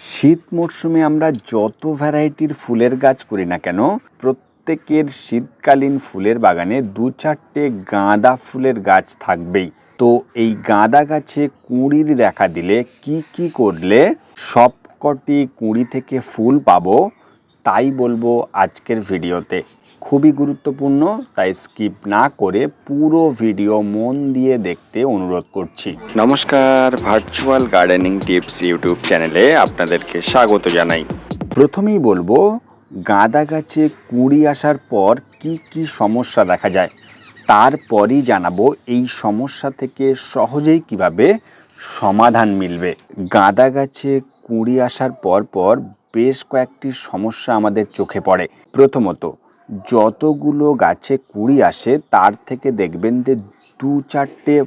শীত মরশুমে আমরা যত ভ্যারাইটির ফুলের গাছ করি না কেন, প্রত্যেকের শীতকালীন ফুলের বাগানে দু চারটে গাঁদা ফুলের গাছ থাকবেই। তো এই গাঁদা গাছে কুঁড়ির দেখা দিলে কি কি করলে সবকটি কুঁড়ি থেকে ফুল পাবো, তাই বলব আজকের ভিডিওতে। খুবই গুরুত্বপূর্ণ তাই স্কিপ না করে পুরো ভিডিও মন দিয়ে দেখতে অনুরোধ করছি। নমস্কার ভার্চুয়াল গার্ডেনিং টিপস ইউটিউব চ্যানেলে আপনাদেরকে স্বাগত জানাই। প্রথমেই বলব গাঁদা গাছে কুঁড়ি আসার পর কি কি সমস্যা দেখা যায় তারপরই জানাব এই সমস্যা থেকে সহজেই কীভাবে সমাধান মিলবে। গাঁদা গাছে কুঁড়ি আসার পর পর বেশ কয়েকটি সমস্যা আমাদের চোখে পড়ে। প্রথমত যতগুলো গাছে কুড়ি আসে, তার থেকে দেখবেন যে দু চারটে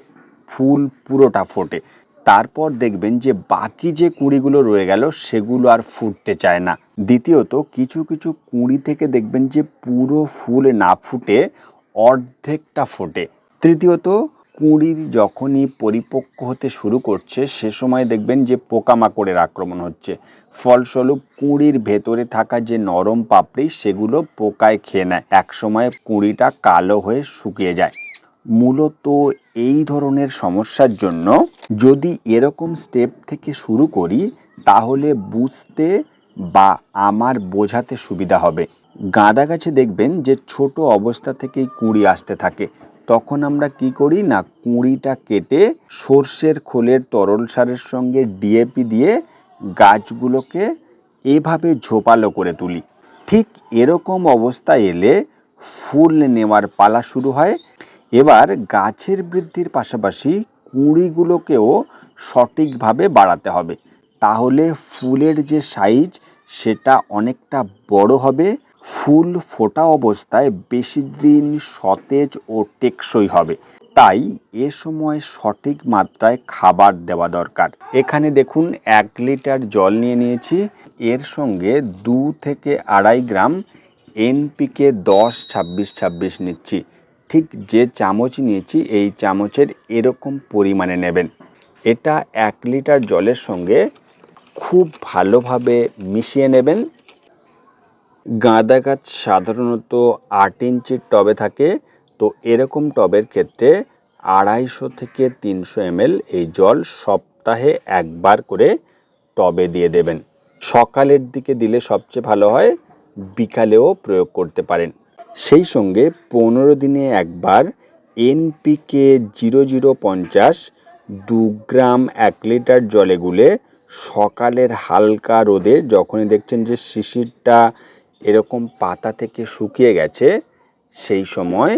ফুল পুরোটা ফোটে। তারপর দেখবেন যে বাকি যে কুঁড়িগুলো রয়ে গেল, সেগুলো আর ফুটতে চায় না। দ্বিতীয়ত, কিছু কিছু কুঁড়ি থেকে দেখবেন যে পুরো ফুল না ফুটে, অর্ধেকটা ফোটে। তৃতীয়ত কুঁড়ির যখনই পরিপক্ক হতে শুরু করছে, সে সময় দেখবেন যে পোকামাকড়ের আক্রমণ হচ্ছে। ফলস্বরূপ কুঁড়ির ভেতরে থাকা যে নরম পাপড়ি, সেগুলো পোকায় খেয়ে নেয়। একসময় কুঁড়িটা কালো হয়ে শুকিয়ে যায়। মূলত এই ধরনের সমস্যার জন্য যদি এরকম স্টেপ থেকে শুরু করি, তাহলে বুঝতে বা আমার বোঝাতে সুবিধা হবে। গাঁদা গাছে দেখবেন যে ছোট অবস্থা থেকেই কুঁড়ি আসতে থাকে। তখন আমরা কি করি না, কুঁড়িটা কেটে সর্ষের খোলের তরল সারের সঙ্গে ডিএপি দিয়ে গাছগুলোকে এভাবে ঝোপালো করে তুলি। ঠিক এরকম অবস্থা এলে ফুল নেওয়ার পালা শুরু হয়। এবার গাছের বৃদ্ধির পাশাপাশি কুঁড়িগুলোকেও সঠিকভাবে বাড়াতে হবে। তাহলে ফুলের যে সাইজ, সেটা অনেকটা বড় হবে। ফুল ফোটা অবস্থায় বেশি দিন সতেজ ও টেকসই হবে। তাই এ সময় সঠিক মাত্রায় খাবার দেওয়া দরকার। এখানে দেখুন, এক লিটার জল নিয়ে নিয়েছি। এর সঙ্গে দু থেকে আড়াই গ্রাম এনপিকে দশ ছাব্বিশ ছাব্বিশ নিচ্ছি। ঠিক যে চামচ নিয়েছি, এই চামচের এরকম পরিমাণে নেবেন। এটা এক লিটার জলের সঙ্গে খুব ভালোভাবে মিশিয়ে নেবেন। গাঁদা গাছ সাধারণত আট ইঞ্চির টবে থাকে, তো এরকম টবের ক্ষেত্রে আড়াইশো থেকে তিনশো এমএল এই জল সপ্তাহে একবার করে টবে দিয়ে দেবেন। সকালের দিকে দিলে সবচেয়ে ভালো হয়, বিকালেও প্রয়োগ করতে পারেন। সেই সঙ্গে পনেরো দিনে একবার এনপিকে জিরো জিরো পঞ্চাশ দু গ্রাম এক লিটার জলে গুলে সকালের হালকা রোদে, যখনই দেখছেন যে শিশিরটা এরকম পাতা থেকে শুকিয়ে গেছে, সেই সময়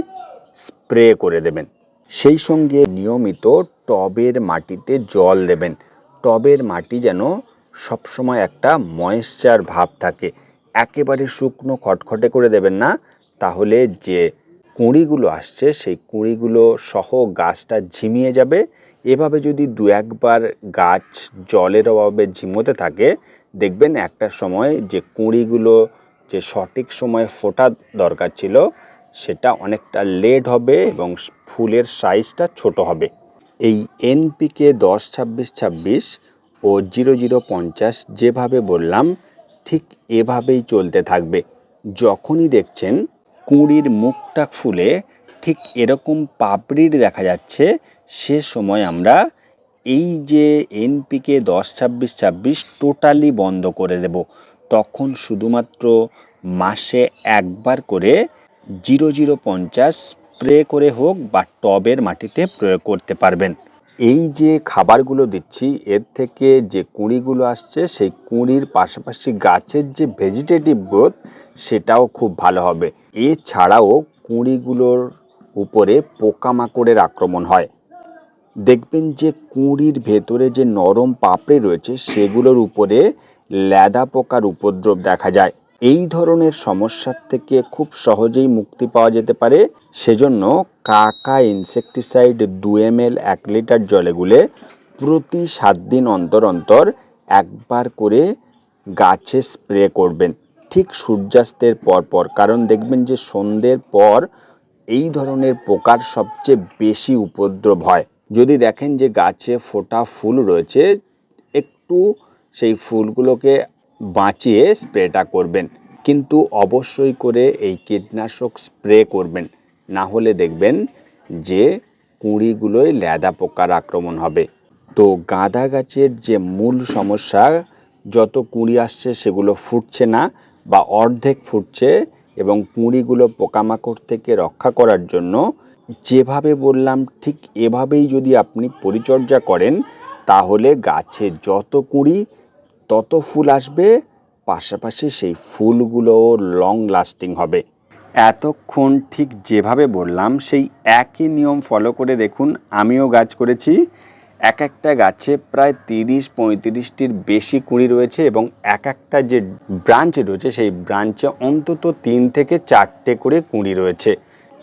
স্প্রে করে দেবেন। সেই সঙ্গে নিয়মিত টবের মাটিতে জল দেবেন। টবের মাটি যেন সবসময় একটা ময়েশ্চার ভাব থাকে। একেবারে শুকনো খটখটে করে দেবেন না, তাহলে যে কুঁড়িগুলো আসছে, সেই কুঁড়িগুলো সহ গাছটা ঝিমিয়ে যাবে। এভাবে যদি দু একবার গাছ জলের অভাবে ঝিমোতে থাকে, দেখবেন একটা সময় যে কুঁড়িগুলো যে সঠিক সময়ে ফোটা দরকার ছিল, সেটা অনেকটা লেট হবে এবং ফুলের সাইজটা ছোট হবে। এই এনপিকে দশ ছাব্বিশ ছাব্বিশ ও জিরো জিরো পঞ্চাশ যেভাবে বললাম, ঠিক এভাবেই চলতে থাকবে। যখনই দেখছেন কুঁড়ির মুখটা ফুলে, ঠিক এরকম পাপড়ির দেখা যাচ্ছে, সে সময় আমরা এই যে এনপিকে দশ ছাব্বিশ ছাব্বিশ টোটালি বন্ধ করে দেব। তখন শুধুমাত্র মাসে একবার করে জিরো জিরো পঞ্চাশ স্প্রে করে হোক বা টবের মাটিতে প্রয়োগ করতে পারবেন। এই যে খাবারগুলো দিচ্ছি, এর থেকে যে কুঁড়িগুলো আসছে, সেই কুঁড়ির পাশাপাশি গাছের যে ভেজিটেটিভ গ্রোথ সেটাও খুব ভালো হবে। এছাড়াও কুঁড়িগুলোর উপরে পোকামাকড়ের আক্রমণ হয়। দেখবেন যে কুঁড়ির ভেতরে যে নরম পাপড়ি রয়েছে, সেগুলোর উপরে ল্যাদা পোকার উপদ্রব দেখা যায়। এই ধরনের সমস্যার থেকে খুব সহজেই মুক্তি পাওয়া যেতে পারে। সেজন্য কাকা ইনসেকটিসাইড দু এম এল এক লিটার জলে গুলে প্রতি সাত দিন অন্তর অন্তর একবার করে গাছে স্প্রে করবেন। ঠিক সূর্যাস্তের পর পর, কারণ দেখবেন যে সন্ধ্যের পর এই ধরনের পোকার সবচেয়ে বেশি উপদ্রব হয়। যদি দেখেন যে গাছে ফোটা ফুল রয়েছে, একটু সেই ফুলগুলোকে বাঁচিয়ে স্প্রেটা করবেন। কিন্তু অবশ্যই করে এই কীটনাশক স্প্রে করবেন। না হলে দেখবেন যে কুঁড়িগুলোয় ল্যাদা পোকার আক্রমণ হবে। তো গাঁদা গাছের যে মূল সমস্যা, যত কুঁড়ি আসছে সেগুলো ফুটছে না বা অর্ধেক ফুটছে এবং কুঁড়িগুলো পোকামাকড় থেকে রক্ষা করার জন্য যেভাবে বললাম, ঠিক এভাবেই যদি আপনি পরিচর্যা করেন, তাহলে গাছে যত কুঁড়ি তত ফুল আসবে, পাশাপাশি সেই ফুলগুলোও লং লাস্টিং হবে। এতক্ষণ ঠিক যেভাবে বললাম, সেই একই নিয়ম ফলো করে দেখুন, আমিও গাছ করেছি। এক একটা গাছে প্রায় তিরিশ, পঁয়ত্রিশটির বেশি কুঁড়ি রয়েছে এবং এক একটা যে ব্রাঞ্চ রয়েছে, সেই ব্রাঞ্চে অন্তত তিন থেকে চারটে করে কুঁড়ি রয়েছে।